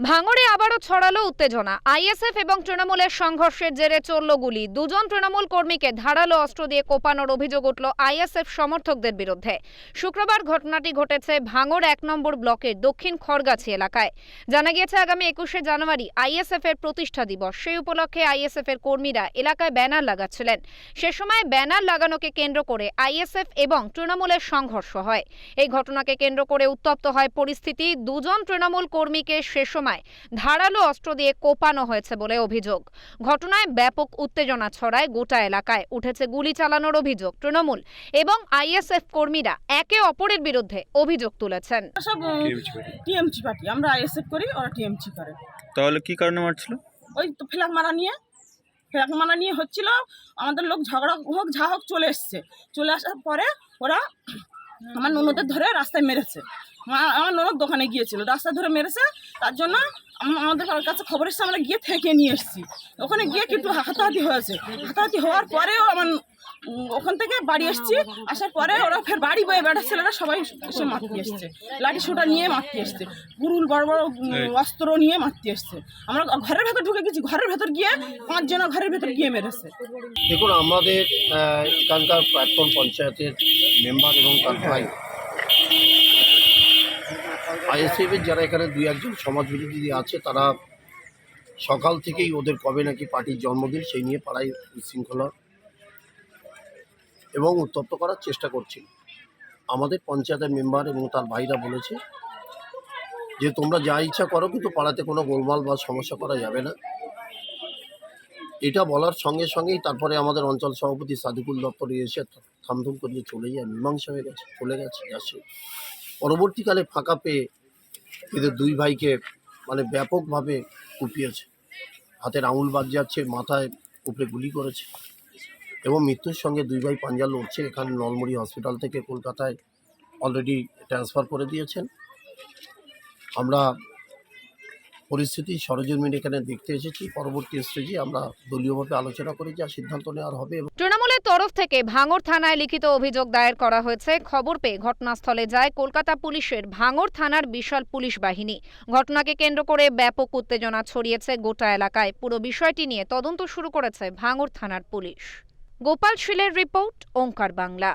ভাঙড়ে আবারও ছড়ালো উত্তেজনা। আইএসএফ এবং তৃণমূলের সংঘর্ষের জেরে চলল গুলি। দুজন তৃণমূল কর্মীকে ধারালো অস্ত্র দিয়ে কোপানোর অভিযোগ উঠল আইএসএফ সমর্থকদের বিরুদ্ধে। শুক্রবার ঘটনাটি ঘটেছে ভাঙড় এক নম্বর ব্লকের দক্ষিণ খড়গাছি এলাকায়। জানা গিয়েছে, আগামী একুশে জানুয়ারি আইএসএফ এর প্রতিষ্ঠা দিবস। সেই উপলক্ষে আইএসএফ এর কর্মীরা এলাকায় ব্যানার লাগাচ্ছিলেন। সে সময় ব্যানার লাগানোকে কেন্দ্র করে আইএসএফ এবং তৃণমূলের সংঘর্ষ হয়। এই ঘটনাকে কেন্দ্র করে উত্তপ্ত হয় পরিস্থিতি। দুজন তৃণমূল কর্মীকে সে সময় ধারালো অস্ত্র দিয়ে কোপানো হয়েছে বলে অভিযোগ। ঘটনায় ব্যাপক উত্তেজনা ছড়ায় গোটা এলাকায় উঠেছে গুলি চালানোর অভিযোগ তৃণমূল এবং আইএসএফ কর্মীরা একে অপরের বিরুদ্ধে অভিযোগ তুলেছেন। সব টিএমসি পার্টি। আমরা আইএসএফ করি ওরা টিএমসি করে। তাহলে কি কারণে মারছিল? ওই তো ফ্ল্যাগ মারা নিয়ে ফ্ল্যাগ মারা নিয়ে হচ্ছিল আমাদের লোক ঝগড়া হোক যা হোক চলে এসছে। চলে আসার পরে ওরা আমার ননদের ধরে রাস্তায় মেরেছে। আমার ননদ দোকানে গিয়েছিল রাস্তা ধরে মেরেছে, তার জন্য আম- আমাদের কাছে খবর এসেছে, আমরা গিয়ে থেকে নিয়ে এসেছি। ওখানে গিয়ে কিন্তু হাতাহাতি হয়েছে। হাতাহাতি হওয়ার পরেও আমার ওখান থেকে বাড়ি এসেছি। আসার পরে ওরা ফের বাড়ি বয়ে বেড়ার ছেলেরা সবাই এসে মারতে এসছে। লাঠি সোটা নিয়ে মারতে এসছে। গুরুল বড় বড় অস্ত্র নিয়ে মারতে এসছে। আমরা ঘরের ভেতর ঢুকে গেছি ঘরের ভেতর গিয়ে পাঁচজন ঘরের ভেতর গিয়ে মেরেছে। দেখুন আমাদের এখানকার প্রাক্তন পঞ্চায়েতের মেম্বার এবং তার ভাই। আইএসএফের যারা এখানে দুই একজন সমাজবিরোধী আছে তারা সকাল থেকেই ওদের কবে নাকি পার্টির জন্মদিন সেই নিয়ে পাড়ায় উচ্ছৃঙ্খলা এবং উত্তপ্ত করার চেষ্টা করছিল আমাদের পঞ্চায়েতের মেম্বার এবং তার ভাইরা বলেছে যে, তোমরা যা ইচ্ছা করো, কিন্তু পাড়াতে কোনো গোলমাল বা সমস্যা করা যাবে না। এটা বলার সঙ্গে সঙ্গেই তারপরে আমাদের অঞ্চল সভাপতি সাদিকুল দপ্তরে এসে থামথুম করিয়ে চলে যায়, মীমাংসা হয়ে গেছে, চলে গেছে আসে পরবর্তীকালে ফাঁকা পেয়ে এদের দুই ভাইকে মানে ব্যাপকভাবে কুপিয়েছে। হাতের আঙুল বাদ যাচ্ছে, মাথায় উপরে গুলি করেছে। এবং মৃত্যুর সঙ্গে দুই ভাই পাঞ্জা লড়ছে এখানে নলমুড়ি হসপিটাল থেকে কলকাতায় অলরেডি ট্রান্সফার করে দিয়েছেন। আমরা পরিস্থিতি সরজমিন এখানে দেখতে এসেছি। পরবর্তী স্টেজে আমরা দলীয়ভাবে আলোচনা করে যা সিদ্ধান্ত নেওয়ার হবে তৃণমূলের তরফ থেকে ভাঙড় থানায় লিখিত অভিযোগ দায়ের করা হয়েছে। খবর পেয়ে ঘটনাস্থলে যায় কলকাতা পুলিশের ভাঙড় থানার বিশাল পুলিশ বাহিনী। ঘটনাকে কেন্দ্র করে ব্যাপক উত্তেজনা ছড়িয়েছে গোটা এলাকায়। পুরো বিষয়টি নিয়ে তদন্ত শুরু করেছে ভাঙড় থানার পুলিশ। গোপাল শীলের রিপোর্ট ওঙ্কার বাংলা।